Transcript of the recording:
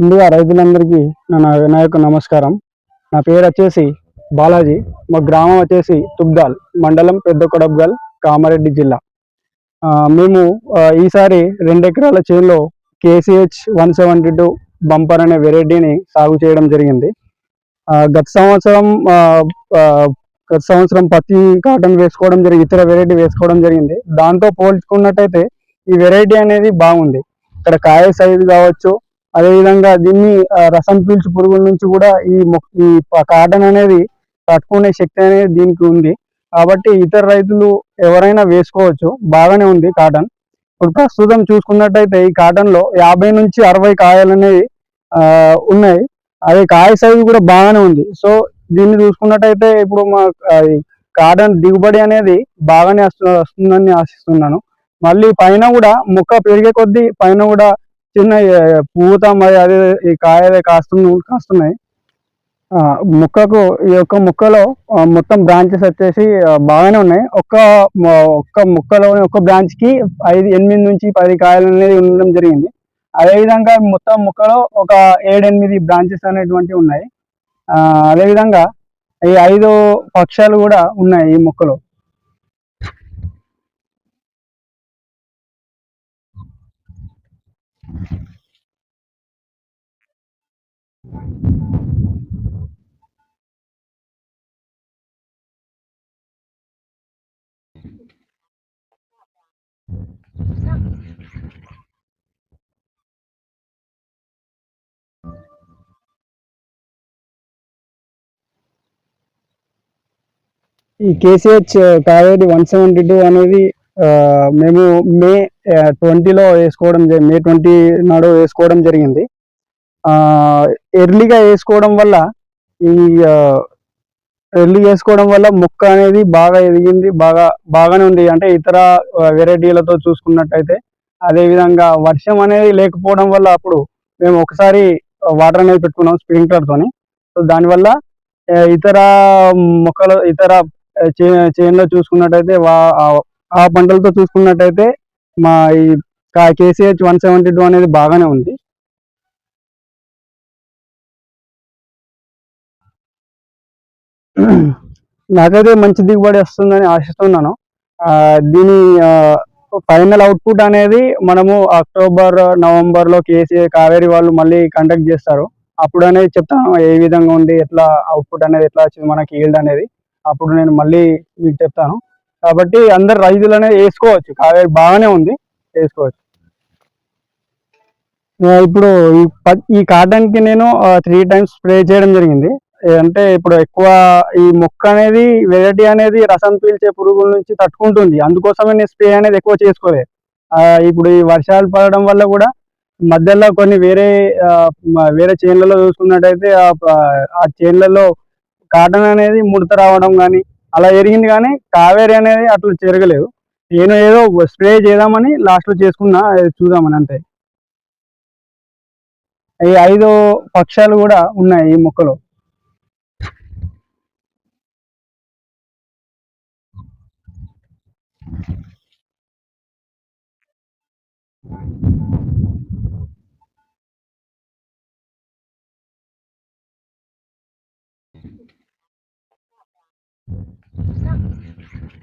ముందుగా రైతులందరికీ నా నా యొక్క నమస్కారం. నా పేరు వచ్చేసి బాలాజీ. మా గ్రామం వచ్చేసి తుబ్దాల్ మండలం పెద్ద కొడబ్గల్ కామారెడ్డి జిల్లా. మేము ఈసారి రెండు ఎకరాల చేనులో KCH one seventy two bumper అనే వెరైటీని సాగు చేయడం జరిగింది. గత సంవత్సరం గత సంవత్సరం పత్తి కాటన్ వేసుకోవడం జరిగింది ఇతర వెరైటీ వేసుకోవడం జరిగింది. దాంతో పోల్చుకున్నట్టయితే ఈ వెరైటీ అనేది బాగుంది. ఇక్కడ కాయ సైజు కావచ్చు అదేవిధంగా దీన్ని రసం పీల్చు పురుగుల నుంచి కూడా ఈ మొక్- ఈ కాటన్ అనేది తట్టుకునే శక్తి అనేది దీనికి ఉంది. కాబట్టి ఇతర రైతులు ఎవరైనా వేసుకోవచ్చు. బాగానే ఉంది కాటన్. ఇప్పుడు ప్రస్తుతం చూసుకున్నట్టయితే ఈ కాటన్లో యాభై నుంచి అరవై కాయలు అనేవి ఉన్నాయి. అదే కాయ సైజు కూడా బాగానే ఉంది. సో దీన్ని చూసుకున్నట్టయితే ఇప్పుడు మా కాటన్ దిగుబడి అనేది బాగానే వస్తు- వస్తుందని ఆశిస్తున్నాను. మళ్ళీ పైన కూడా మొక్క పెరిగే కొద్దీ పైన కూడా చిన్న పూత మరి అదే ఈ కాయలే కాస్తు కాస్తున్నాయి. ముక్కకు ఈ యొక్క ముక్కలో మొత్తం బ్రాంచెస్ వచ్చేసి బాగానే ఉన్నాయి. ఒక్క ఒక్క ముక్కలోని ఒక్క బ్రాంచ్కి ఐదు ఎనిమిది నుంచి పది కాయలు అనేది ఉండడం జరిగింది. అదేవిధంగా మొత్తం ముక్కలో ఒక ఏడెనిమిది బ్రాంచెస్ అనేటువంటివి ఉన్నాయి. అదేవిధంగా ఈ ఐదు పక్షాలు కూడా ఉన్నాయి ఈ మొక్కలో. ఈ KCH Kaveri one seventy two అనేది మేము మే ట్వంటీలో వేసుకోవడం జరిగింది మే ట్వంటీ నాడు వేసుకోవడం జరిగింది. ఎర్లీగా వేసుకోవడం వల్ల ఈ ఎర్లీ వేసుకోవడం వల్ల మొక్క అనేది బాగా ఎదిగింది బాగా బాగానే ఉంది. అంటే ఇతర వెరైటీలతో చూసుకున్నట్టయితే అదే విధంగా వర్షం అనేది లేకపోవడం వల్ల అప్పుడు మేము ఒకసారి వాటర్ అనేది పెట్టుకున్నాం స్ప్రింక్లర్తోని. సో దానివల్ల ఇతర మొక్కలు ఇతర చేనులో చూసుకున్నట్టయితే వా- ఆ- పంటలతో చూసుకున్నట్టయితే మా ఈ కేసీహెచ్ వన్ సెవెంటీ టూ అనేది బాగానే ఉంది. నాకైతే మంచి దిగుబడి వస్తుందని ఆశిస్తున్నాను. ఆ, దీని ఫైనల్ అవుట్పుట్ అనేది మనము అక్టోబర్ నవంబర్లో కేసీ కావేరి వాళ్ళు మళ్ళీ కండక్ట్ చేస్తారు. అప్పుడు అనేది చెప్తాను ఏ విధంగా ఉంది ఎట్లా అవుట్పుట్ అనేది ఎట్లా వచ్చింది మనకి ఈల్డ్ అనేది. అప్పుడు నేను మళ్ళీ మీకు చెప్తాను. కాబట్టి అందరు రైతులు అనేది వేసుకోవచ్చు. కావేరి బాగానే ఉంది వేసుకోవచ్చు. ఇప్పుడు ఈ ఈ కాటన్కి నేను త్రీ టైమ్స్ స్ప్రే చేయడం జరిగింది. అంటే ఇప్పుడు ఎక్కువ ఈ మొక్క అనేది వెరైటీ అనేది రసం పీల్చే పురుగుల నుంచి తట్టుకుంటుంది. అందుకోసమే నేను స్ప్రే అనేది ఎక్కువ చేసుకోలేదు. ఇప్పుడు ఈ వర్షాలు పడడం వల్ల కూడా మధ్యలో కొన్ని వేరే వేరే చేన్లలో చూసుకున్నట్టయితే ఆ ఆ చేన్లలో కాటన్ అనేది ముడత రావడం కానీ అలా జరిగింది కానీ కావేరి అనేది అట్లా జరగలేదు నేను ఏదో స్ప్రే చేద్దామని లాస్ట్లో చేసుకున్నా చూద్దామని అంతే. ఈ ఐదు పక్షాలు కూడా ఉన్నాయి ఈ మొక్కలో. Stop.